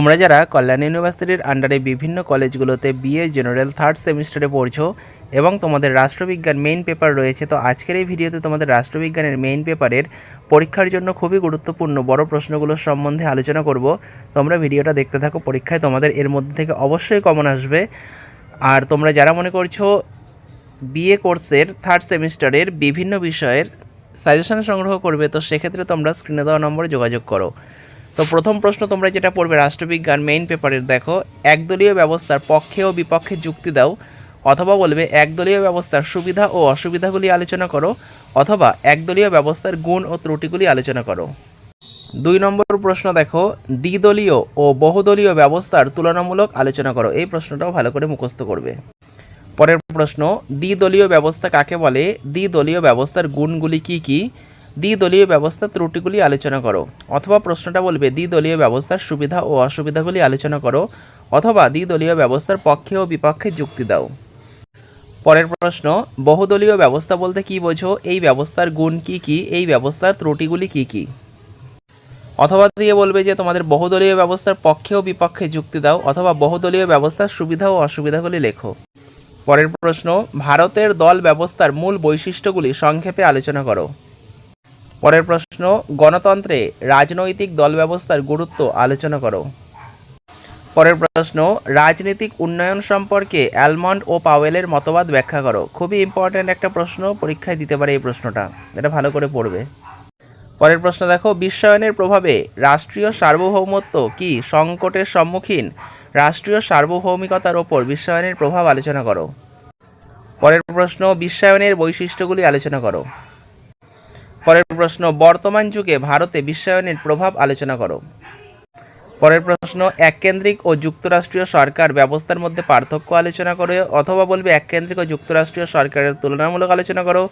তোমরা যারা কল্যাণ ইউনিভার্সিটির আন্ডারে বিভিন্ন কলেজগুলোতে বিএ জেনারেল থার্ড সেমিস্টারে পড়ছো এবং তোমাদের রাষ্ট্রবিজ্ঞান মেইন পেপার রয়েছে, তো আজকের এই ভিডিওতে তোমাদের রাষ্ট্রবিজ্ঞানের মেইন পেপারের পরীক্ষার জন্য খুবই গুরুত্বপূর্ণ বড় প্রশ্নগুলোর সম্বন্ধে আলোচনা করব। তোমরা ভিডিওটা দেখতে থাকো, পরীক্ষায় তোমাদের এর মধ্যে থেকে অবশ্যই কমন আসবে। আর তোমরা যারা মনে করছ বিএ কোর্সের থার্ড সেমিস্টারের বিভিন্ন বিষয়ের সাজেশন সংগ্রহ করবে, তো সেক্ষেত্রে তোমরা স্ক্রিনে দেওয়া নম্বরে যোগাযোগ করো। তো প্রথম প্রশ্ন তোমরা যেটা পড়বে, রাষ্ট্রবিজ্ঞান মেইন পেপারের দেখো, একদলীয় ব্যবস্থার পক্ষে ও বিপক্ষে যুক্তি দাও, অথবা বলবে একদলীয় ব্যবস্থার সুবিধা ও অসুবিধাগুলি আলোচনা করো, অথবা একদলীয় ব্যবস্থার গুণ ও ত্রুটিগুলি আলোচনা করো। দুই নম্বর প্রশ্ন দেখো, দ্বিদলীয় ও বহুদলীয় ব্যবস্থার তুলনামূলক আলোচনা করো। এই প্রশ্নটাও ভালো করে মুখস্থ করবে। পরের প্রশ্ন, দ্বিদলীয় ব্যবস্থা কাকে বলে? দ্বিদলীয় ব্যবস্থার গুণগুলি কি কি? দ্বিদলীয় ব্যবস্থার ত্রুটিগুলি আলোচনা করো, অথবা প্রশ্নটা বলবে, দ্বিদলীয় ব্যবস্থার সুবিধা ও অসুবিধাগুলি আলোচনা করো, অথবা দ্বিদলীয় ব্যবস্থার পক্ষে ও বিপক্ষে যুক্তি দাও। পরের প্রশ্ন, বহুদলীয় ব্যবস্থা বলতে কি বোঝো? এই ব্যবস্থার গুণ কি কি? এই ব্যবস্থার ত্রুটিগুলি কি কি? অথবা দিয়ে বলবে যে তোমাদের বহুদলীয় ব্যবস্থার পক্ষে ও বিপক্ষে যুক্তি দাও, অথবা বহুদলীয় ব্যবস্থার সুবিধা ও অসুবিধাগুলি লেখো। পরের প্রশ্ন, ভারতের দল ব্যবস্থার মূল বৈশিষ্ট্যগুলি সংক্ষেপে আলোচনা করো। পরের প্রশ্ন, গণতন্ত্রে রাজনৈতিক দল ব্যবস্থার গুরুত্ব আলোচনা করো। পরের প্রশ্ন, রাজনৈতিক উন্নয়ন সম্পর্কে অ্যালমন্ড ও পাওয়েলের মতবাদ ব্যাখ্যা করো। খুবই ইম্পর্ট্যান্ট একটা প্রশ্ন, পরীক্ষায় দিতে পারে এই প্রশ্নটা। এটা ভালো করে পড়বে। পরের প্রশ্ন দেখো, বিশ্বায়নের প্রভাবে রাষ্ট্রীয় সার্বভৌমত্ব কি সংকটের সম্মুখীন? রাষ্ট্রীয় সার্বভৌমিকতার ওপর বিশ্বায়নের প্রভাব আলোচনা করো। পরের প্রশ্ন, বিশ্বায়নের বৈশিষ্ট্যগুলি আলোচনা করো। পরের প্রশ্ন, বর্তমান যুগে ভারতে বিশ্বায়নের প্রভাব আলোচনা করো। পরের প্রশ্ন, এককেন্দ্রিক ও যুক্তরাষ্ট্রীয় সরকার ব্যবস্থার মধ্যে পার্থক্য আলোচনা করো, অথবা বলবে এককেন্দ্রিক ও যুক্তরাষ্ট্রীয় সরকারের তুলনামূলক আলোচনা করো,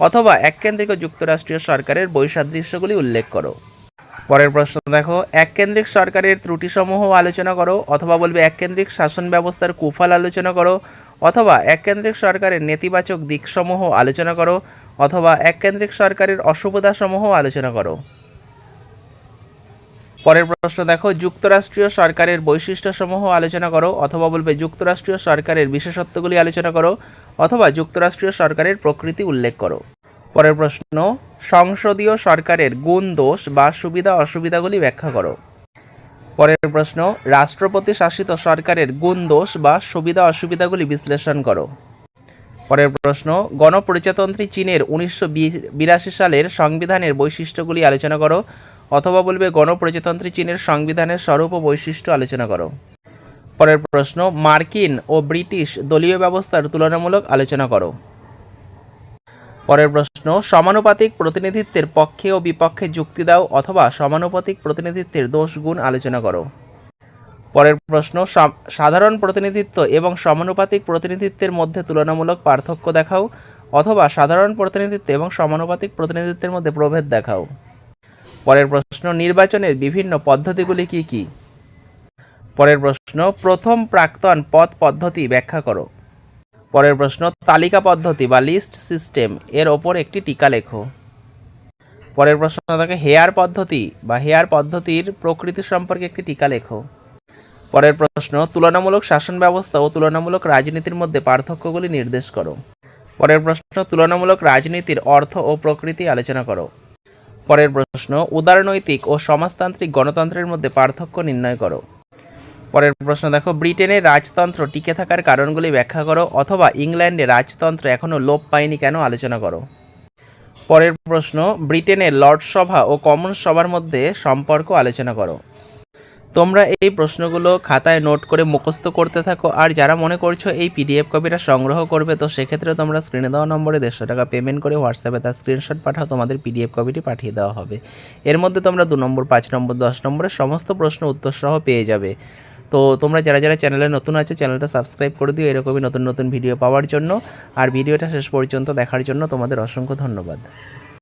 অথবা এককেন্দ্রিক ও যুক্তরাষ্ট্রীয় সরকারের বৈসাদৃশ্যগুলি উল্লেখ করো। পরের প্রশ্ন দেখো, এককেন্দ্রিক সরকারের ত্রুটিসমূহ আলোচনা করো, অথবা বলবে এককেন্দ্রিক শাসন ব্যবস্থার কুফল আলোচনা করো, অথবা এককেন্দ্রিক সরকারের নেতিবাচক দিকসমূহ আলোচনা করো অথবা এককেন্দ্রিক সরকারের অসুবিধাসমূহ আলোচনা করো। পরের প্রশ্ন দেখো, যুক্তরাষ্ট্রীয় সরকারের বৈশিষ্ট্যসমূহ আলোচনা করো অথবা বলবে যুক্তরাষ্ট্রীয় সরকারের বিশেষত্বগুলি আলোচনা করো অথবা যুক্তরাষ্ট্রীয় সরকারের প্রকৃতি উল্লেখ করো। পরের প্রশ্ন, সংসদীয় সরকারের গুণ দোষ বা সুবিধা অসুবিধাগুলি ব্যাখ্যা করো। পরের প্রশ্ন, রাষ্ট্রপতি শাসিত সরকারের গুণ দোষ বা সুবিধা অসুবিধাগুলি বিশ্লেষণ করো। পরের প্রশ্ন গণপ্রজাতন্ত্রী চীনের উনিশশো বিরাশি সালের সংবিধানের বৈশিষ্ট্যগুলি আলোচনা করো, অথবা বলবে গণপ্রজাতন্ত্রী চীনের সংবিধানের স্বরূপ ও বৈশিষ্ট্য আলোচনা করো। পরের প্রশ্ন, মার্কিন ও ব্রিটিশ দলীয় ব্যবস্থার তুলনামূলক আলোচনা করো। পরের প্রশ্ন, সমানুপাতিক প্রতিনিধিত্বের পক্ষে ও বিপক্ষে যুক্তি দাও অথবা সমানুপাতিক প্রতিনিধিত্বের দোষ গুণ আলোচনা করো। পরের প্রশ্ন সাধারণ প্রতিনিধিত্ব এবং সমানুপাতিক প্রতিনিধিত্বের মধ্যে তুলনামূলক পার্থক্য দেখাও অথবা সাধারণ প্রতিনিধিত্ব এবং সমানুপাতিক প্রতিনিধিত্বের মধ্যে প্রভেদ দেখাও। পরের প্রশ্ন, নির্বাচনের বিভিন্ন পদ্ধতিগুলি কি কি? পরের প্রশ্ন, প্রথম প্রাক্তন পদ পদ্ধতি ব্যাখ্যা করো। পরের প্রশ্ন, তালিকা পদ্ধতি বা লিস্ট সিস্টেম এর ওপর একটি টিকা লেখো। পরের প্রশ্ন থাকে, হেয়ার পদ্ধতি বা হেয়ার পদ্ধতির প্রকৃতি সম্পর্কে একটি টিকা লেখো। পরের প্রশ্ন, তুলনামূলক শাসন ব্যবস্থা ও তুলনামূলক রাজনীতির মধ্যে পার্থক্যগুলি নির্দেশ করো। পরের প্রশ্ন, তুলনামূলক রাজনীতির অর্থ ও প্রকৃতি আলোচনা করো। পরের প্রশ্ন, উদারনৈতিক ও সমাজতান্ত্রিক গণতন্ত্রের মধ্যে পার্থক্য নির্ণয় করো। পরের প্রশ্ন দেখো ব্রিটেনের রাজতন্ত্র টিকে থাকার কারণগুলি ব্যাখ্যা করো অথবা ইংল্যান্ডে রাজতন্ত্র এখনও লোপ পায়নি কেন আলোচনা করো। পরের প্রশ্ন ব্রিটেনের লর্ড সভা ও কমন সভার মধ্যে সম্পর্ক আলোচনা করো। তোমরা এই প্রশ্নগুলো খাতায় নোট করে মুখস্থ করতে থাকো, আর যারা মনে করছ এই পিডিএফ কপিটা সংগ্রহ করবে, তো সেক্ষেত্রে তোমরা স্ক্রিনে দেওয়া নম্বরে দেড়শো টাকা পেমেন্ট করে হোয়াটসঅ্যাপে তার স্ক্রিনশট পাঠাও, তোমাদের পিডিএফ কপিটি পাঠিয়ে দেওয়া হবে। এর মধ্যে তোমরা দু নম্বর, পাঁচ নম্বর, দশ নম্বরের সমস্ত প্রশ্ন উত্তর সহ পেয়ে যাবে। তো তোমরা যারা যারা চ্যানেলে নতুন আছো, চ্যানেলটা সাবস্ক্রাইব করে দিও, এরকমই নতুন নতুন ভিডিও পাওয়ার জন্য। আর ভিডিওটা শেষ পর্যন্ত দেখার জন্য তোমাদের অসংখ্য ধন্যবাদ।